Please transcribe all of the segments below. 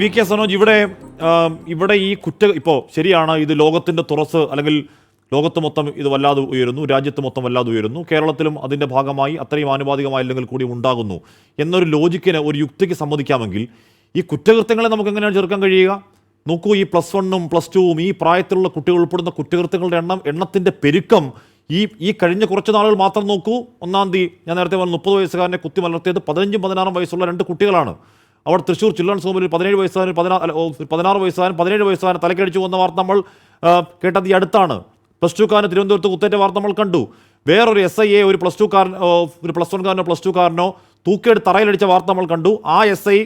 P K Sanoj ഇവിടെ ഇവിടെ ഈ കുറ്റ ഇപ്പോൾ ശരിയാണ് ഇത് ലോകത്തിന്റെ തുറസ് അല്ലെങ്കിൽ ലോകത്ത് മൊത്തം ഇത് വല്ലാതെ ഉയരുന്നു രാജ്യത്ത് മൊത്തം വല്ലാതെ ഉയരുന്നു കേരളത്തിലും അതിന്റെ ഭാഗമായി അത്രയും ആനുപാതികമായില്ലെങ്കിൽ കൂടി ഉണ്ടാകുന്നു എന്നൊരു ലോജിക്കിന് ഒരു യുക്തിക്ക് സമ്മതിക്കാമെങ്കിൽ ഈ കുറ്റകൃത്യങ്ങളെ നമുക്ക് എങ്ങനെയാണ് ചെറുക്കാൻ കഴിയുക? നോക്കൂ ഈ പ്ലസ് വണ്ണും പ്ലസ് ടുവും ഈ പ്രായത്തിലുള്ള കുട്ടികൾ ഉൾപ്പെടുന്ന കുറ്റകൃത്യങ്ങളുടെ എണ്ണം എണ്ണത്തിന്റെ പെരുക്കം ഈ ഈ കഴിഞ്ഞ കുറച്ച് നാളുകൾ മാത്രം നോക്കൂ. ഒന്നാം തീയതി ഞാൻ നേരത്തെ പറഞ്ഞ മുപ്പത് വയസ്സുകാരനെ കുത്തി മലർത്തിയത് പതിനഞ്ചും പതിനാറും വയസ്സുള്ള രണ്ട് കുട്ടികളാണ്. അവിടെ തൃശ്ശൂർ ചിൽഡ്രൻസ് ഹോമിൽ പതിനേഴ് വയസ്സുകാരൻ പതിനാറ് പതിനാറ് വയസ്സുകാരൻ പതിനേഴ് വയസ്സുകാരൻ തലക്കടിച്ചു വന്ന വാർത്ത നമ്മൾ കേട്ടത് ഈ അടുത്താണ്. പ്ലസ് ടുക്കാരന് തിരുവനന്തപുരത്ത് കുത്തേറ്റ വാർത്ത നമ്മൾ കണ്ടു. വേറൊരു എസ് ഐ എ ഒരു പ്ലസ് ടുക്കാരൻ ഒരു പ്ലസ് വൺകാരനോ പ്ലസ് ടുക്കാരനോ തൂക്കിയെടുത്ത് തറയിലടിച്ച വാർത്ത നമ്മൾ കണ്ടു. ആ എസ് ഐ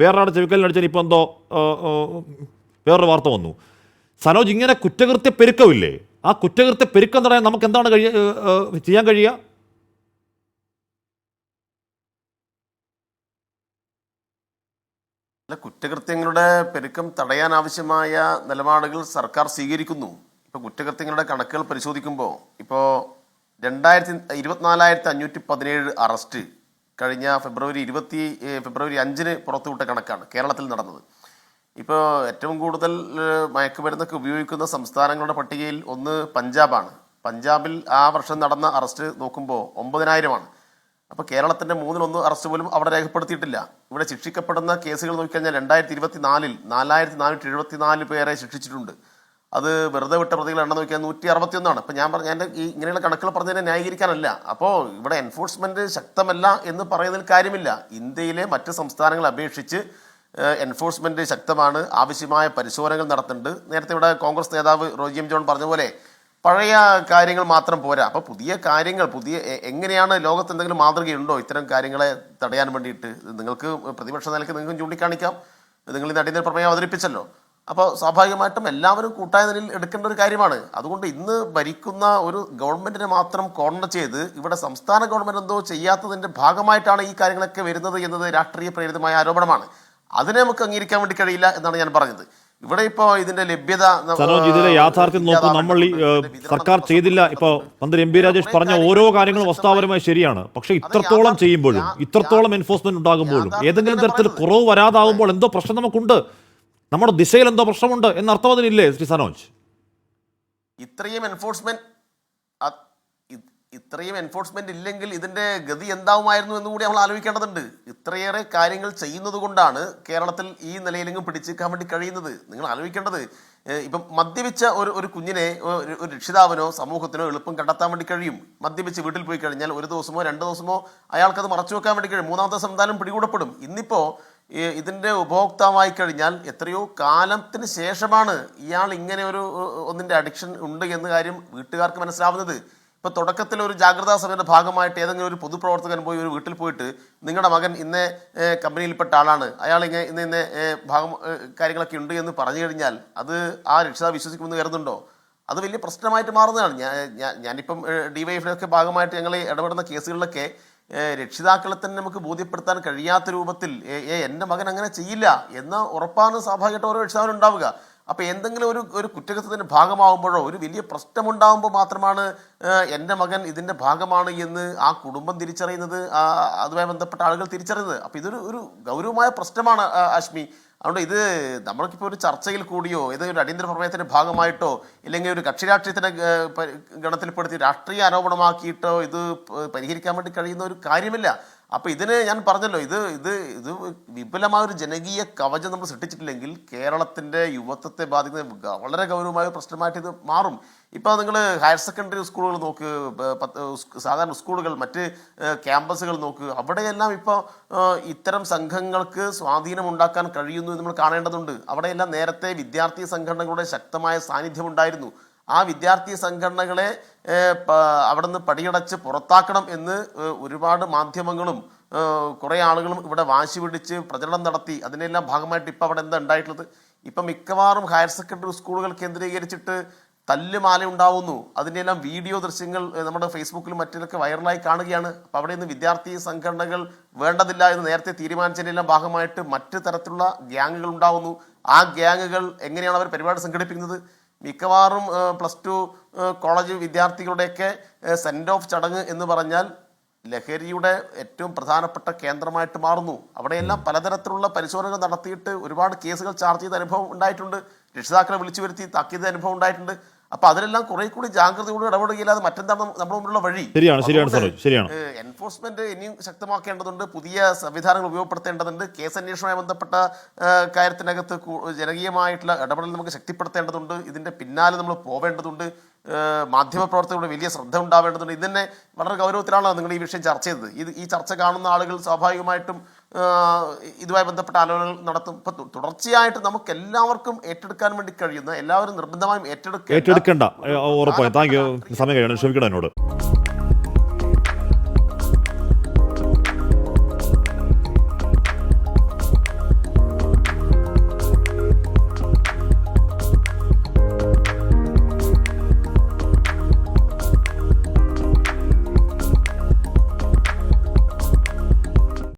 വേറൊരാളുടെ ചെവിക്കലിനടിച്ചാൽ ഇപ്പോൾ എന്തോ വേറൊരു വാർത്ത വന്നു. സനോജ് ഇങ്ങനെ കുറ്റകൃത്യ പെരുക്കമില്ലേ ആ കുറ്റകൃത്യ പെരുക്കം തടയാൻ നമുക്ക് എന്താണ് കഴിയ ചെയ്യാൻ കഴിയുക? അല്ല കുറ്റകൃത്യങ്ങളുടെ പെരുക്കം തടയാൻ ആവശ്യമായ നിലപാടുകൾ സർക്കാർ സ്വീകരിക്കുന്നു. ഇപ്പൊ കുറ്റകൃത്യങ്ങളുടെ കണക്കുകൾ പരിശോധിക്കുമ്പോൾ ഇപ്പോൾ രണ്ടായിരത്തി ഇരുപത്തിനാലായിരത്തി അഞ്ഞൂറ്റി പതിനേഴ് അറസ്റ്റ് കഴിഞ്ഞ ഫെബ്രുവരി ഇരുപത്തി ഫെബ്രുവരി അഞ്ചിന് പുറത്തുവിട്ട കണക്കാണ് കേരളത്തിൽ നടന്നത്. ഇപ്പോൾ ഏറ്റവും കൂടുതൽ മയക്കുമരുന്നൊക്കെ ഉപയോഗിക്കുന്ന സംസ്ഥാനങ്ങളുടെ പട്ടികയിൽ ഒന്ന് പഞ്ചാബാണ്. പഞ്ചാബിൽ ആ വർഷം നടന്ന അറസ്റ്റ് നോക്കുമ്പോൾ ഒമ്പതിനായിരമാണ്. അപ്പോൾ കേരളത്തിന്റെ മൂന്നിലൊന്ന് അറസ്റ്റ് പോലും അവിടെ രേഖപ്പെടുത്തിയിട്ടില്ല. ഇവിടെ ശിക്ഷിക്കപ്പെടുന്ന കേസുകൾ നോക്കിക്കഴിഞ്ഞാൽ രണ്ടായിരത്തി ഇരുപത്തി നാലിൽ നാലായിരത്തി നാനൂറ്റി എഴുപത്തി നാല് പേരെ ശിക്ഷിച്ചിട്ടുണ്ട്. അത് വെറുതെ വിട്ട പ്രതികൾ എണ്ണം നോക്കിയാൽ നൂറ്റി അറുപത്തി ഒന്നാണ് ഇപ്പം ഞാൻ പറഞ്ഞ എന്റെ ഈ ഇങ്ങനെയുള്ള കണക്കുകൾ പറഞ്ഞതിനെ ന്യായീകരിക്കാനല്ല. അപ്പോൾ ഇവിടെ എൻഫോഴ്സ്മെന്റ് ശക്തമല്ല എന്ന് പറയുന്നതിൽ കാര്യമില്ല. ഇന്ത്യയിലെ മറ്റ് സംസ്ഥാനങ്ങളെ അപേക്ഷിച്ച് എൻഫോഴ്സ്മെന്റ് ശക്തമാണ്. ആവശ്യമായ പരിശോധനകൾ നടത്തുന്നുണ്ട്. നേരത്തെ ഇവിടെ കോൺഗ്രസ് നേതാവ് റോജിയം ജോൺ പറഞ്ഞ പോലെ പഴയ കാര്യങ്ങൾ മാത്രം പോരാ. അപ്പോൾ പുതിയ കാര്യങ്ങൾ പുതിയ എങ്ങനെയാണ് ലോകത്ത് എന്തെങ്കിലും മാതൃകയുണ്ടോ? ഇത്തരം കാര്യങ്ങളെ തടയാൻ വേണ്ടിയിട്ട് നിങ്ങൾക്ക് പ്രതിപക്ഷ നിലയ്ക്ക് നിങ്ങൾക്ക് ചൂണ്ടിക്കാണിക്കാം. നിങ്ങൾ ഇത് അടിയന്തര പ്രമേയം അവതരിപ്പിച്ചല്ലോ. അപ്പോൾ സ്വാഭാവികമായിട്ടും എല്ലാവരും കൂട്ടായ നിലയിൽ എടുക്കേണ്ട ഒരു കാര്യമാണ്. അതുകൊണ്ട് ഇന്ന് ഭരിക്കുന്ന ഒരു ഗവൺമെന്റിനെ മാത്രം കോർണർ ചെയ്ത് ഇവിടെ സംസ്ഥാന ഗവൺമെന്റ് എന്തോ ചെയ്യാത്തതിന്റെ ഭാഗമായിട്ടാണ് ഈ കാര്യങ്ങളൊക്കെ വരുന്നത് എന്നത് രാഷ്ട്രീയ പ്രേരിതമായ ആരോപണമാണ്. അതിനെ നമുക്ക് അംഗീകരിക്കാൻ വേണ്ടി കഴിയില്ല എന്നാണ് ഞാൻ പറഞ്ഞത്. ഇവിടെ ഇപ്പോ ഇതിന്റെ ലഭ്യത സനോജ് ഇതിലെ യാഥാർത്ഥ്യം നോക്കൂ നമ്മൾ ഈ സർക്കാർ ചെയ്തില്ല. ഇപ്പോ മന്ത്രി എം പി രാജേഷ് പറഞ്ഞ ഓരോ കാര്യങ്ങളും വസ്താപരമായി ശരിയാണ്. പക്ഷെ ഇത്രത്തോളം ചെയ്യുമ്പോഴും ഇത്രത്തോളം എൻഫോഴ്സ്മെന്റ് ഉണ്ടാകുമ്പോഴും ഏതെങ്കിലും തരത്തിൽ കുറവ് വരാതാകുമ്പോൾ എന്തോ പ്രശ്നം നമുക്കുണ്ട്. നമ്മുടെ ദിശയിൽ എന്തോ പ്രശ്നമുണ്ട് എന്ന അർത്ഥം അതിനില്ലേ ശ്രീ സനോജ്? ഇത്രയും എൻഫോഴ്സ്മെന്റ് ഇത്രയും എൻഫോഴ്സ്മെന്റ് ഇല്ലെങ്കിൽ ഇതിന്റെ ഗതി എന്താവുമായിരുന്നു എന്ന് കൂടി നമ്മൾ ആലോചിക്കേണ്ടതുണ്ട്. ഇത്രയേറെ കാര്യങ്ങൾ ചെയ്യുന്നത് കൊണ്ടാണ് കേരളത്തിൽ ഈ നിലയിലെങ്കിലും പിടിച്ചേക്കാൻ വേണ്ടി കഴിയുന്നത്. നിങ്ങൾ ആലോചിക്കേണ്ടത് ഇപ്പം മദ്യപിച്ച ഒരു ഒരു കുഞ്ഞിനെ ഒരു രക്ഷിതാവിനോ സമൂഹത്തിനോ എളുപ്പം കണ്ടെത്താൻ വേണ്ടി കഴിയും. മദ്യപിച്ച് വീട്ടിൽ പോയി കഴിഞ്ഞാൽ ഒരു ദിവസമോ രണ്ട് ദിവസമോ അയാൾക്കത് മറച്ചു വെക്കാൻ വേണ്ടി കഴിയും. മൂന്നാമത്തെ സംവിധാനം പിടികൂടപ്പെടും. ഇന്നിപ്പോ ഇതിന്റെ ഉപഭോക്താവായി കഴിഞ്ഞാൽ എത്രയോ കാലത്തിന് ശേഷമാണ് ഇയാൾ ഇങ്ങനെ ഒരു ഒന്നിന്റെ അഡിക്ഷൻ ഉണ്ട് എന്ന കാര്യം വീട്ടുകാർക്ക് മനസ്സിലാവുന്നത്. ഇപ്പൊ തുടക്കത്തിൽ ഒരു ജാഗ്രതാ സഭയുടെ ഭാഗമായിട്ട് ഏതെങ്കിലും ഒരു പൊതുപ്രവർത്തകൻ പോയി ഒരു വീട്ടിൽ പോയിട്ട് നിങ്ങളുടെ മകൻ ഇന്ന് കമ്പനിയിൽപ്പെട്ട ആളാണ്. അയാൾ ഇങ്ങനെ ഇന്ന് ഇന്ന് ഭാഗം കാര്യങ്ങളൊക്കെ ഉണ്ട് എന്ന് പറഞ്ഞു കഴിഞ്ഞാൽ അത് ആ രക്ഷിതാവ് വിശ്വസിക്കുമെന്ന് കരുതുന്നുണ്ടോ? അത് വലിയ പ്രശ്നമായിട്ട് മാറുന്നതാണ്. ഞാൻ ഞാനിപ്പം ഡിവൈഎഫിലൊക്കെ ഭാഗമായിട്ട് ഞങ്ങൾ ഇടപെടുന്ന കേസുകളിലൊക്കെ രക്ഷിതാക്കളെ തന്നെ നമുക്ക് ബോധ്യപ്പെടുത്താൻ കഴിയാത്ത രൂപത്തിൽ ഏ എന്റെ മകൻ അങ്ങനെ ചെയ്യില്ല എന്ന് ഉറപ്പാണ് സ്വാഭാവികമായിട്ട് ഓരോ രക്ഷിതാവിനും ഉണ്ടാവുക. അപ്പൊ എന്തെങ്കിലും ഒരു ഒരു കുറ്റകൃത്യത്തിന്റെ ഭാഗമാവുമ്പോഴോ ഒരു വലിയ പ്രശ്നമുണ്ടാകുമ്പോൾ മാത്രമാണ് എന്റെ മകൻ ഇതിന്റെ ഭാഗമാണ് എന്ന് ആ കുടുംബം തിരിച്ചറിയുന്നത് അതുമായി ബന്ധപ്പെട്ട ആളുകൾ തിരിച്ചറിയുന്നത്. അപ്പോൾ ഇതൊരു ഒരു ഗൗരവമായ പ്രശ്നമാണ് അശ്മി അതുകൊണ്ട് ഇത് നമ്മൾക്കിപ്പോൾ ഒരു ചർച്ചയിൽ കൂടിയോ ഏതെങ്കിലും ഒരു അടിയന്തര പ്രമേയത്തിന്റെ ഭാഗമായിട്ടോ ഇല്ലെങ്കിൽ ഒരു കക്ഷി രാഷ്ട്രീയത്തിന്റെ ഗണത്തിൽപ്പെടുത്തി രാഷ്ട്രീയ ആരോപണമാക്കിയിട്ടോ ഇത് പരിഹരിക്കാൻ വേണ്ടി കഴിയുന്ന ഒരു കാര്യമില്ല. അപ്പൊ ഇതിന് ഞാൻ പറഞ്ഞല്ലോ ഇത് ഇത് ഇത് വിപുലമായ ഒരു ജനകീയ കവചം നമ്മൾ സൃഷ്ടിച്ചിട്ടില്ലെങ്കിൽ കേരളത്തിന്റെ യുവത്വത്തെ ബാധിക്കുന്ന വളരെ ഗൗരവമായ പ്രശ്നമായിട്ട് ഇത് മാറും. ഇപ്പോൾ നിങ്ങൾ ഹയർ സെക്കൻഡറി സ്കൂളുകൾ നോക്ക് സാധാരണ സ്കൂളുകൾ മറ്റ് ക്യാമ്പസുകൾ നോക്ക് അവിടെയെല്ലാം ഇപ്പോൾ ഇത്തരം സംഘങ്ങൾക്ക് സ്വാധീനം ഉണ്ടാക്കാൻ കഴിയുന്നു നമ്മൾ കാണേണ്ടതുണ്ട്. അവിടെയെല്ലാം നേരത്തെ വിദ്യാർത്ഥി സംഘടനകളുടെ ശക്തമായ സാന്നിധ്യം ഉണ്ടായിരുന്നു. ആ വിദ്യാർത്ഥി സംഘടനകളെ അവിടെ നിന്ന് പടിയടച്ച് പുറത്താക്കണം എന്ന് ഒരുപാട് മാധ്യമങ്ങളും കുറേ ആളുകളും ഇവിടെ വാശി പിടിച്ച് പ്രചരണം നടത്തി. അതിനെല്ലാം ഭാഗമായിട്ട് ഇപ്പം അവിടെ എന്താ ഉണ്ടായിട്ടുള്ളത്? ഇപ്പം മിക്കവാറും ഹയർ സെക്കൻഡറി സ്കൂളുകൾ കേന്ദ്രീകരിച്ചിട്ട് തല്ലുമാല ഉണ്ടാവുന്നു. അതിന്റെയെല്ലാം വീഡിയോ ദൃശ്യങ്ങൾ നമ്മുടെ ഫേസ്ബുക്കിലും മറ്റിലൊക്കെ വൈറലായി കാണുകയാണ്. അപ്പോൾ അവിടെ നിന്ന് വിദ്യാർത്ഥി സംഘടനകൾ വേണ്ടതില്ല എന്ന് നേരത്തെ തീരുമാനിച്ചതിനെല്ലാം ഭാഗമായിട്ട് മറ്റു തരത്തിലുള്ള ഗ്യാങ്ങുകൾ ഉണ്ടാവുന്നു. ആ ഗ്യാങ്ങുകൾ എങ്ങനെയാണ് അവർ പരിപാടി സംഘടിപ്പിക്കുന്നത്? മിക്കവാറും പ്ലസ് ടു കോളേജ് വിദ്യാർത്ഥികളുടെയൊക്കെ സെൻഡ് ഓഫ് ചടങ്ങ് എന്ന് പറഞ്ഞാൽ ലഹരിയുടെ ഏറ്റവും പ്രധാനപ്പെട്ട കേന്ദ്രമായിട്ട് മാറുന്നു. അവിടെയെല്ലാം പലതരത്തിലുള്ള പരിശോധനകൾ നടത്തിയിട്ട് ഒരുപാട് കേസുകൾ ചാർജ് ചെയ്ത അനുഭവം ഉണ്ടായിട്ടുണ്ട്. രക്ഷിതാക്കളെ വിളിച്ചു വരുത്തി താക്കിയത് അനുഭവം ഉണ്ടായിട്ടുണ്ട്. അപ്പൊ അതിലെല്ലാം കുറെ കൂടി ജാഗ്രതയോടെ ഇടപെടുകയില്ലാതെ മറ്റെന്താണ് നമ്മുടെ മുമ്പിലുള്ള വഴി? ശരിയാണ് ശരിയാണ് ശരിയാണ്. എൻഫോഴ്സ്മെന്റ് ഇനിയും ശക്തമാക്കേണ്ടതുണ്ട്. പുതിയ സംവിധാനങ്ങൾ ഉപയോഗപ്പെടുത്തേണ്ടതുണ്ട്. കേസ് അന്വേഷണവുമായി ബന്ധപ്പെട്ട കാര്യത്തിനകത്ത് ജനകീയമായിട്ടുള്ള ഇടപെടൽ നമുക്ക് ശക്തിപ്പെടുത്തേണ്ടതുണ്ട്. ഇതിന്റെ പിന്നാലെ നമ്മൾ പോവേണ്ടതുണ്ട്. മാധ്യമപ്രവർത്തകരുടെ വലിയ ശ്രദ്ധ ഉണ്ടാവേണ്ടതുണ്ട്. ഇത് തന്നെ വളരെ ഗൗരവത്തിലാണ് നിങ്ങൾ ഈ വിഷയം ചർച്ച ചെയ്തത്. ഇത് ഈ ചർച്ച കാണുന്ന ആളുകൾ സ്വാഭാവികമായിട്ടും ഇതുമായി ബന്ധപ്പെട്ട ആലോചനകൾ നടത്തും. ഇപ്പൊ തുടർച്ചയായിട്ട് നമുക്ക് എല്ലാവർക്കും ഏറ്റെടുക്കാൻ വേണ്ടി കഴിയുന്ന എല്ലാവരും നിർബന്ധമായും ഏറ്റെടുക്കേണ്ട ഏറ്റെടുക്കേണ്ട. ഉറപ്പായും. Thank you. സമയം കഴിയണം. ക്ഷമിക്കണം എന്നോട്.